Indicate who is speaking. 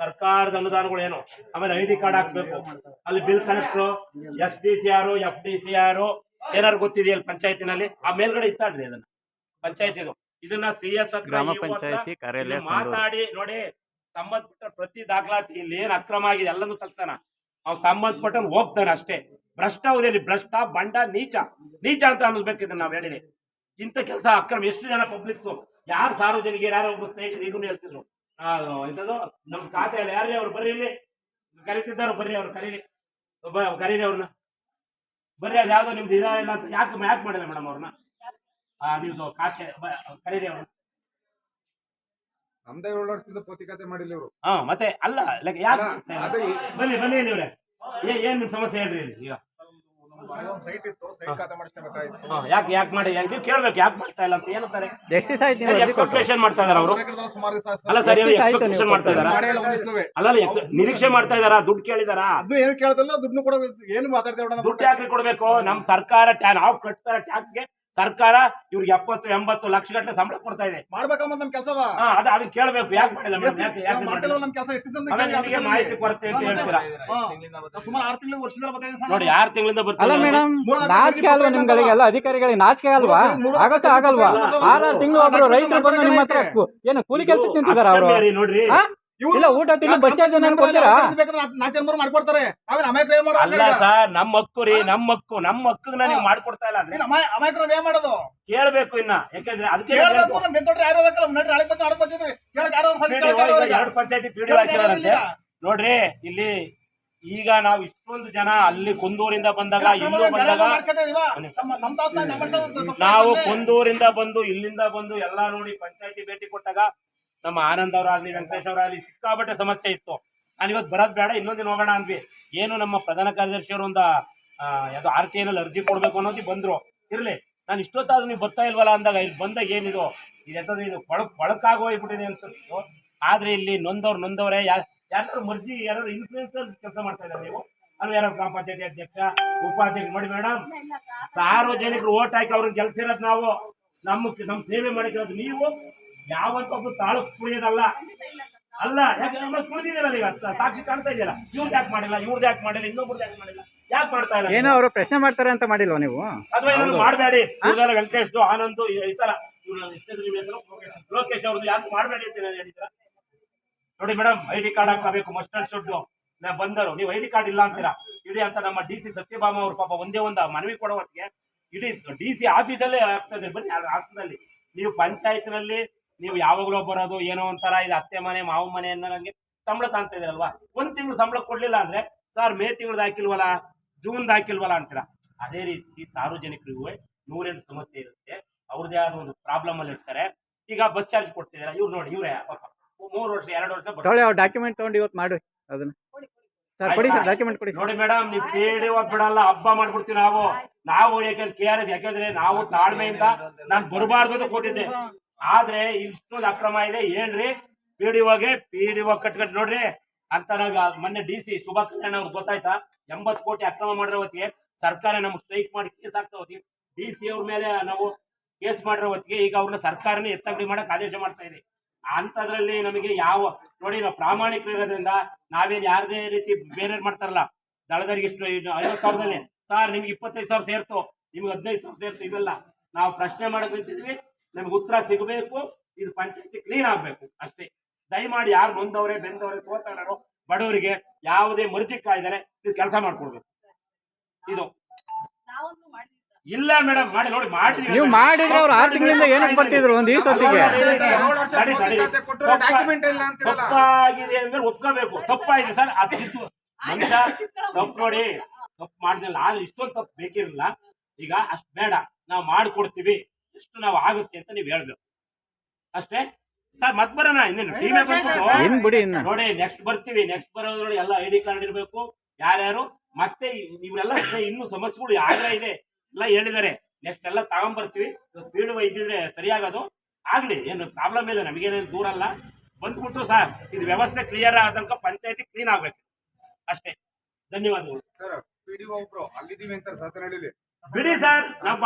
Speaker 1: ಸರ್ಕಾರದ ಅನುದಾನಗಳು ಏನು? ಆಮೇಲೆ ಐ ಡಿ ಕಾರ್ಡ್ ಹಾಕ್ಬೇಕು. ಅಲ್ಲಿ bill collector S D C ಆರು ಎಫ್ ಡಿ ಸಿ ಆರು ಏನಾರು ಗೊತ್ತಿದೆಯಲ್ಲ ಪಂಚಾಯತಿನಲ್ಲಿ? ಆ ಮೇಲ್ಗಡೆ ಇತ್ತಾಡ್ರಿ ಅದನ್ನ. ಪಂಚಾಯತಿದು ಇದನ್ನ ಸಿ ಎಸ್
Speaker 2: ಗ್ರಾಮ ಪಂಚಾಯತಿ ಕಾರ್ಯಾಲಯ
Speaker 1: ಮಾತಾಡಿ ನೋಡಿ ಸಂಬಂಧಪಟ್ಟ ಪ್ರತಿ ದಾಖಲಾತಿ ಇಲ್ಲಿ ಏನ್ ಅಕ್ರಮ ಆಗಿದೆ ಎಲ್ಲನೂ ತಗ್ತಾನ ಅವ್ನು ಸಂಬಂಧಪಟ್ಟ ಹೋಗ್ತಾನೆ ಅಷ್ಟೇ. ಭ್ರಷ್ಟ ಹೌದೇಲಿ ಭ್ರಷ್ಟ ಬಂಡ ನೀಚ. ನೀಚ ಅಂತ ಅನ್ನಿಸ್ಬೇಕು ಇದನ್ನ ನಾವ್ ಹೇಳಿರಿ ಇಂಥ ಕೆಲಸ ಅಕ್ರಮ. ಎಷ್ಟು ಜನ ಪಬ್ಲಿಕ್ಸ್ ಯಾರು ಸಾರ್ವಜನಿಕ ಯಾರೋ ಒಬ್ಬ ಸ್ನೇಹಿತರು ಈಗೂ ಹೇಳ್ತಿದ್ರು. ಆ, ನಮ್ಮ ನಮ್ ಖಾತೆಯಲ್ಲಿ ಯಾರೇ ಅವ್ರು? ಬರ್ರಿ ಇಲ್ಲಿ. ಕರಿತಿದ್ದಾರೆ ಬರ್ರಿ ಅವ್ರು ಕರೀರಿ. ಒಬ್ಬ ಕರೀರಿ ಅವ್ರನ್ನ. ಬರ್ರಿ ಅದು ಯಾವ್ದೋ ನಿಮ್ದು ಇಲ್ಲ ಅಂತ ಯಾಕೆ ಯಾಕೆ ಮಾಡಿಲ್ಲ ಮೇಡಮ್ ಅವ್ರನ್ನ? ಆ ನಿಮ್ದು ಖಾತೆ ಕರೀರಿ ಅವ್ರನ್ನ.
Speaker 3: ನಮ್ದೇ ಏಳು ವರ್ಷದಿಂದ ಪತ್ರಿಕತೆ ಮಾಡಿಲ್ಲ ಇವರು.
Speaker 1: ಹಾ ಮತ್ತೆ ಅಲ್ಲ ಲೈಕ್ ಯಾಕೆ ಬನ್ನಿ ಬನ್ನಿ ಏ- ಏನ್ ನಿಮ್ ಸಮಸ್ಯೆ ಹೇಳ್ರಿ ಇಲ್ಲಿ? ಈಗ
Speaker 4: ಸೈಟ್ ಇತ್ತು ಸೈಟ್ ಖಾತೆ ಮಾಡಿಸ್ಕೋಬೇಕಾಯ್ತು
Speaker 1: ಹಾ, ಯಾಕೆ ಯಾಕೆ ಮಾಡಿ ಯಾಕೆ ನೀವು ಕೇಳ್ಬೇಕು ಯಾಕೆ ಮಾಡ್ತಾ ಇಲ್ಲ ಅಂತ ಏನಂತಾರೆ?
Speaker 2: ಎಷ್ಟು ದಿವಸ ಆಯ್ತು ನೀವು ಅರ್ಜಿ ಕೊಟ್ಟು?
Speaker 1: ಎಕ್ಸ್ಪೆಕ್ಟೇಷನ್ ಮಾಡ್ತಾ ಇದಾರೆ ಅವರು?
Speaker 4: ಸುಮಾರು ದಿವಸ
Speaker 1: ಅಲ್ಲ ಸರಿ
Speaker 2: ಎಷ್ಟು ದಿವ್ಸ ಆಯ್ತು
Speaker 1: ಎಕ್ಸ್ಪೆಕ್ಟೇಷನ್
Speaker 2: ನೀವು
Speaker 1: ಮಾಡ್ತಾ ಇದಾರ?
Speaker 4: ಮಾಡೇ ಇಲ್ಲ ಒಂದಿವ್ಸವೇ.
Speaker 1: ಅಲ್ಲ ex- ನಿರೀಕ್ಷೆ ಮಾಡ್ತಾ ಇದಾರ? ದುಡ್ಡು ಕೇಳಿದಾರ?
Speaker 4: ಅದು ಏನು ಕೇಳ್ದಲ್ಲ ದುಡ್ಡು ಕೂಡ ಏನು ಮಾತಾಡ್ತೇವೆ
Speaker 1: ದುಡ್ಡು ಯಾಕೆ ಕೊಡ್ಬೇಕು? ನಮ್ ಸರ್ಕಾರ ಟ್ಯಾ ನಾವು ಟ್ಯಾಕ್ಸ್ ಟ್ಯಾಕ್ಸ್ಗೆ ಸರ್ಕಾರ ಇವ್ರಿಗೆ ಎಪ್ಪತ್ತು ಎಂಬತ್ತು ಲಕ್ಷ ಗಟ್ಟಲೆ ಸಂಬಳ ಕೊಡ್ತಾ ಇದೆ.
Speaker 4: ಮಾಡ್ಬೇಕಮ್ಮ ನಮ್ ಕೆಲಸವ?
Speaker 1: ಹಾ ಅದ ಅದನ್ನ ಕೇಳ್ಬೇಕು. ಯಾಕೆ ಮಾಡಿಲ್ಲ ಮೇಡಮ್?
Speaker 4: ನಮ್ ಕೆಲಸ?
Speaker 1: ನಿಮಗೆ ಮಾಹಿತಿ ಕೊರತೆ ಅಂತ ಹೇಳ್ತೀರಾ?
Speaker 4: ಸುಮಾರು ಆರು ತಿಂಗಳು ವರ್ಷದಿಂದ ಬರ್ತಾ
Speaker 1: ನೋಡಿ ಆರು ತಿಂಗಳಿಂದ ಬರ್ತಾರೆ
Speaker 2: ಮೇಡಮ್ ನಾಚಿಕೆ ಅಲ್ವಾ ನಿಮ್ಗಳಿಗೆಲ್ಲ ಅಧಿಕಾರಿಗಳಿಗೆ ನಾಚಿಕೆ ಅಲ್ವಾ ಆಗತ್ತೆ ಆಗಲ್ವಾ? ಆರಾರು ತಿಂಗಳು ಒಬ್ರು ರೈತರು ಬಂದು ನಿಮ್ಮ ಹತ್ರ ಏನು ಕೂಲಿ ಕೆಲ್ಸಕ್ಕೆ ನಿಂತಿದ್ದಾರೆ ಅವರು?
Speaker 1: ನೋಡ್ರಿ.
Speaker 2: ಇಲ್ಲ ಊಟ ಬಸ್ ಚಾರ್ಜ್ ಕೊಡ್ತೀರಾ?
Speaker 4: ಮಾಡ್ಕೊಡ್ತಾರೆ. ಆಮೇಲೆ ಅಮಾಯಕರು ಏನ್
Speaker 1: ಅಲ್ಲ
Speaker 4: ಮಾಡೋದು
Speaker 1: ಸರ್ ನಮ್ಮ ಹಕ್ಕು ರೀ ನಮ್ಮ ಹಕ್ಕು ನಮ್ಮ ಹಕ್ಕನ್ನ ನೀವು ಮಾಡ್ಕೊಡ್ತಾ ಇಲ್ಲ ಅಂದ್ರೆ?
Speaker 4: ಅಮಾಯಕರು ಏನ್ ಮಾಡೋದು?
Speaker 1: ಕೇಳ್ಬೇಕು ಇನ್ನ. ಯಾಕಂದ್ರೆ ಅದಕ್ಕೆ
Speaker 4: ಕೇಳ್ಬೇಕು ನಮ್ ಬೆಂತೊಟ್ರೆ ಯಾರು ಇರಕ್ಕಲ್ಲ ನಡ್ರಿ ಹಳೆ ಬಂದು ಆಡಕ್ ಬಂದಿದ್ರಿ. ಕೇಳಕ್ ಯಾರೋ ಒಂದ್ ಸರಿ ಕೇಳಕ್ ಯಾರೋ ಅವ್ರಿಗೆ.
Speaker 1: ಎರಡು ಪಂಚಾಯತಿ
Speaker 4: ಪಿಡಿ
Speaker 1: ಹಾಕಿದಾರಂತೆ. ನೋಡ್ರಿ ಇಲ್ಲಿ ಈಗ ನಾವು ಇಷ್ಟೊಂದು ಜನ ಅಲ್ಲಿ ಕುಂದೂರಿಂದ ಬಂದಾಗ ಇಲ್ಲೂ ಬಂದಾಗ ನಾವು ಕುಂದೂರಿಂದ ಬಂದು ಇಲ್ಲಿಂದ ಬಂದು ಎಲ್ಲಾ ನೋಡಿ ಪಂಚಾಯತಿ ಭೇಟಿ ಕೊಟ್ಟಾಗ ನಮ್ಮ ಆನಂದ್ ಅವರಾಗ್ಲಿ, ವೆಂಕಟೇಶ್ ಅವರಾಗ್ಲಿ ಸಿಕ್ಕಾಪಟ್ಟೆ ಸಮಸ್ಯೆ ಇತ್ತು. ನಾನು ಇವತ್ತು ಬರೋದ್ ಬೇಡ ಇನ್ನೊಂದಿನ ಹೋಗೋಣ ಅಂದ್ವಿ. ಏನು ನಮ್ಮ ಪ್ರಧಾನ ಕಾರ್ಯದರ್ಶಿ ಅವರು ಒಂದು ಯಾವ್ದೋ ಆರ್ ಟಿ ಐನಲ್ಲಿ ಅರ್ಜಿ ಕೊಡ್ಬೇಕು ಅನ್ನೋದು ಬಂದ್ರು. ಇರ್ಲಿ, ನಾನು ಇಷ್ಟೊತ್ತಾದ್ರೂ ನೀವು ಬರ್ತಾ ಇಲ್ವಲ್ಲ ಅಂದಾಗ ಇಲ್ಲಿ ಬಂದಾಗ ಏನಿದು? ಇದು ಇದು ಕೊಳಕ್ ಹೋಗ್ಬಿಟ್ಟಿದೆ ಅನ್ಸುತ್ತೆ. ಆದ್ರೆ ಇಲ್ಲಿ ನೊಂದವ್ರು ನೊಂದವರೇ, ಯಾರು ಮರ್ಜಿ ಯಾರು ಇನ್ಫ್ಲೂಯೆನ್ಸರ್ ಕೆಲಸ ಮಾಡ್ತಾ ಇದ್ದಾರೆ ನೀವು? ಅಲ್ಲಿ ಯಾರು ಗ್ರಾಮ ಪಂಚಾಯತಿ ಅಧ್ಯಕ್ಷ, ಉಪಾಧ್ಯಕ್ಷ, ನೋಡಿ ಮೇಡಮ್. ಸಾರ್ವಜನಿಕರು ಓಟ್ ಹಾಕಿ ಅವ್ರಿಗೆ ಕೆಲಸ ಇರೋದು ನಾವು. ನಮ್ಮ ನಮ್ಮ ಸೇವೆ ಮಾಡಿರೋದು ನೀವು. ಯಾವತ್ತೂ ತಾಳು ಕುಡಿಯೋದಲ್ಲ ಅಲ್ಲ ಯಾಕೆ ಕುಡಿದಿದ್ದೀರಲ್ಲ ಈಗ ಸಾಕ್ಷಿ ಕಾಣ್ತಾ ಇದೆಯಲ್ಲ. ಇವ್ರದ್ದು ಯಾಕೆ ಮಾಡಿಲ್ಲ ಇವ್ರದ್ದು ಯಾಕೆ ಮಾಡಿಲ್ಲ ಇನ್ನೊಬ್ರದ್ದು ಯಾಕೆ ಮಾಡಿಲ್ಲ ಯಾಕೆ ಮಾಡ್ತಾ ಇಲ್ಲ?
Speaker 2: ಏನೋ ಅವರು ಪ್ರಶ್ನೆ ಮಾಡ್ತಾರೆ ಅಂತ ಮಾಡಿಲ್ವಾ ನೀವು?
Speaker 1: ಅಥವಾ ಏನಾದ್ರು ಮಾಡಬೇಡಿ. ಇವ್ರದೆಲ್ಲ ವೆಂಕಟೇಶ್ದು ಆನಂದ್ ಈ ತರ? ಲೋಕೇಶ್ ಅವ್ರದ್ದು ಯಾಕೆ ಮಾಡಬೇಡಿ ಅಂತ ಹೇಳಿದ್ರ? ನೋಡಿ ಮೇಡಮ್ ಐ ಡಿ ಕಾರ್ಡ್ ಹಾಕಬೇಕು ಮಸ್ಟರ್ ಶುಡ್. ನಾ ಬಂದರು. ನೀವು ಐ ಡಿ ಕಾರ್ಡ್ ಇಲ್ಲ ಅಂತೀರಾ? ಇಡೀ ಅಂತ ನಮ್ಮ ಡಿ ಸಿ ಸತ್ಯಭಾಮ ಅವ್ರ ಪಾಪ ಒಂದೇ ಒಂದು ಮನವಿ ಕೊಡೋ ಹೊತ್ತಿಗೆ ಇಡೀ ಡಿ ಸಿ ಆಫೀಸಲ್ಲೇ ಆಗ್ತದೆ ಬನ್ನಿ ಆ ನೀವು ಪಂಚಾಯತ್ನಲ್ಲಿ ನೀವು ಯಾವಾಗಲೂ ಬರೋದು ಏನೋ ಒಂಥರ ಇದು ಅತ್ತೆ ಮನೆ ಮಾವ ಮನೆ ಅನ್ನೋ ನಂಗೆ ಸಂಬಳ ತಾಂತ ಇದ್ರಲ್ವಾ ಒಂದ್ ತಿಂಗಳು ಸಂಬಳ ಕೊಡ್ಲಿಲ್ಲ ಅಂದ್ರೆ ಸರ್ ಮೇ ತಿಂಗಳದ ಹಾಕಿಲ್ವಲ್ಲ? ಜೂನ್ ಹಾಕಿಲ್ವಲ್ಲ? ಅಂತೀರಾ? ಅದೇ ರೀತಿ ಸಾರ್ವಜನಿಕರಿಗೂ ನೂರೆಂಟು ಸಮಸ್ಯೆ ಇರುತ್ತೆ. ಅವ್ರದ್ದೇ ಆದ ಒಂದು ಪ್ರಾಬ್ಲಮ್ ಅಲ್ಲಿ ಇರ್ತಾರೆ. ಈಗ ಬಸ್ ಚಾರ್ಜ್ ಕೊಡ್ತಿದ್ದೀರಾ ಇವ್ರು ನೋಡಿ ಇವ್ರೆ ಮೂರು ವರ್ಷ ಎರಡು ವರ್ಷ
Speaker 2: ಡಾಕ್ಯುಮೆಂಟ್ ತಗೊಂಡು ಇವತ್ತು ಮಾಡಿ ಅದನ್ನ. ಸರ್ ಕೊಡಿ ಸರ್ ಡಾಕ್ಯುಮೆಂಟ್ ಕೊಡಿ
Speaker 1: ನೋಡಿ ಮೇಡಮ್ ನೀವು ಪೇಡಿ ಬಿಡಲ್ಲ ಹಬ್ಬ ಮಾಡ್ಬಿಡ್ತೀವಿ ನಾವು. ನಾವು ಯಾಕಂದ್ರೆ ಕೆ ಆರ್ ಎಸ್ ಯಾಕಂದ್ರೆ ನಾವು ತಾಳ್ಮೆಯಿಂದ ನಾನು ಬರಬಾರ್ದು ಅಂತ ಕೊಟ್ಟಿದ್ದೆ. ಆದ್ರೆ ಇಷ್ಟೊಂದು ಅಕ್ರಮ ಇದೆ. ಹೇಳ್ರಿ ಪಿ ಡಿ ಒಗೆ ಪಿ ಡಿ ಒ ಕಟ್ಕಟ್ ನೋಡ್ರಿ. ಅಂತ ನಾವು ಮೊನ್ನೆ ಡಿ ಸಿ ಶುಭಾ ಕಲ್ಯಾಣ ಅವ್ರಿಗೆ ಗೊತ್ತಾಯ್ತಾ? ಎಂಬತ್ತು ಕೋಟಿ ಅಕ್ರಮ ಮಾಡಿರೋ ಹೊತ್ತಿಗೆ ಸರ್ಕಾರ ನಮ್ಗೆ ಸ್ಟ್ರೈಕ್ ಮಾಡಿ ಕೇಸ್ ಆಗ್ತಾ ಹೋಗಿ ಡಿ ಸಿ ಅವ್ರ ಮೇಲೆ ನಾವು ಕೇಸ್ ಮಾಡಿರೋ ಹೊತ್ತಿಗೆ ಈಗ ಅವ್ರನ್ನ ಸರ್ಕಾರನೇ ಎತ್ತಂಗಡಿ ಮಾಡಕ್ ಆದೇಶ ಮಾಡ್ತಾ ಇದೆ. ಅಂತದ್ರಲ್ಲಿ ನಮಗೆ ಯಾವ ನೋಡಿ ನಾವು ಪ್ರಾಮಾಣಿಕರಿರೋದ್ರಿಂದ ನಾವೇನ್ ಯಾರದೇ ರೀತಿ ಬೇರೆ ಮಾಡ್ತಾರಲ್ಲ ದಳದರಿಗೆ ಇಷ್ಟು ಐವತ್ತು ಸಾವಿರದಲ್ಲಿ. ಸರ್ ನಿಮ್ಗೆ ಇಪ್ಪತ್ತೈದು ಸಾವಿರ ಸೇರ್ತು, ನಿಮ್ಗೆ ಹದಿನೈದು ಸಾವಿರ ಸೇರ್ತು, ಇವೆಲ್ಲ ನಾವು ಪ್ರಶ್ನೆ ಮಾಡಕ್ ನಿಂತಿದ್ವಿ. ನಮ್ಗೆ ಉತ್ತರ ಸಿಗಬೇಕು ಇದು ಪಂಚಾಯತಿ ಕ್ಲೀನ್ ಆಗ್ಬೇಕು ಅಷ್ಟೇ. ದಯಮಾಡಿ ಯಾರು ನೊಂದವ್ರೆ ಬೆಂದವ್ರೆ ಸೋತಾಡೋ ಬಡವರಿಗೆ ಯಾವುದೇ ಮರ್ಜಿ ಕಾಯ್ದಾರೆ ನೀವು ಕೆಲಸ ಮಾಡ್ಕೊಡ್ಬೇಕು. ಇದು. ಇಲ್ಲ ಮೇಡಮ್ ಮಾಡಿ ನೋಡಿ ಮಾಡಿ
Speaker 2: ನೀವು ಮಾಡಿದ್ರೆ ಅವ್ರು ಆರು ತಿಂಗಳಿಂದ ಏನಕ್ಕೆ ಬರ್ತಿದ್ರು ಒಂದು ಈ ಸೊತ್ತಿಗೆ
Speaker 1: ತಪ್ಪಾಗಿದೆ ಅಂದ್ರೆ ಒಪ್ಕೋಬೇಕು. ತಪ್ಪಾಗಿದೆ ಸರ್ ಅದಿತ್ತು ಮನುಷ್ಯ ತಪ್ಪು ನೋಡಿ ತಪ್ಪು ಮಾಡಿದ್ನಲ್ಲ ಆದ್ರೆ ಇಷ್ಟೊಂದು ತಪ್ಪು ಬೇಕಿರಲಿಲ್ಲ ಈಗ ಅಷ್ಟು ಬೇಡ ನಾವು ಮಾಡ್ಕೊಡ್ತೀವಿ. ಎಷ್ಟು ನಾವು ಆಗುತ್ತೆ ಅಂತ ನೀವು ಹೇಳ್ಬೇಕು. ಅಷ್ಟೇ? ಸರ್ ಮತ್ ಬರೋಣ ಇನ್ನೇನು? ಟೀಮೇ
Speaker 2: ಏನ್
Speaker 1: ಬಂದ್ಬಿಟ್ಟು
Speaker 2: ಬಿಡಿ
Speaker 1: ನೋಡಿ ನೆಕ್ಸ್ಟ್ ಬರ್ತೀವಿ. ನೆಕ್ಸ್ಟ್ ಬರೋದ್ರೊಳಗೆ ಎಲ್ಲ ಐ ಡಿ ಕಾರ್ಡ್ ಇರಬೇಕು. ಯಾರ್ಯಾರು? ಮತ್ತೆ ಇವರೆಲ್ಲ ಇನ್ನೂ ಸಮಸ್ಯೆಗಳು ಯಾರೇ ಇದೆ? ಎಲ್ಲ ಹೇಳಿದ್ದಾರೆ. ನೆಕ್ಸ್ಟ್ ಎಲ್ಲ ತಗೊಂಬರ್ತೀವಿ. ಬೀಳುವ ಇದ್ದಿದ್ರೆ ಸರಿಯಾಗೋದು. ಆಗ್ಲಿ ಏನು ಪ್ರಾಬ್ಲಮ್ ಇಲ್ಲ ನಮಗೇನೇನು ದೂರ ಅಲ್ಲ. ಬಂದ್ಬಿಟ್ಟು ಸರ್ ಇದು ವ್ಯವಸ್ಥೆ ಕ್ಲಿಯರ್ ಆದ ತನಕ ಪಂಚಾಯತಿ ಕ್ಲೀನ್ ಆಗ್ಬೇಕು. ಅಷ್ಟೇ. ಧನ್ಯವಾದಗಳು. ಬಿಡಿ ಸರ್ ನಾವು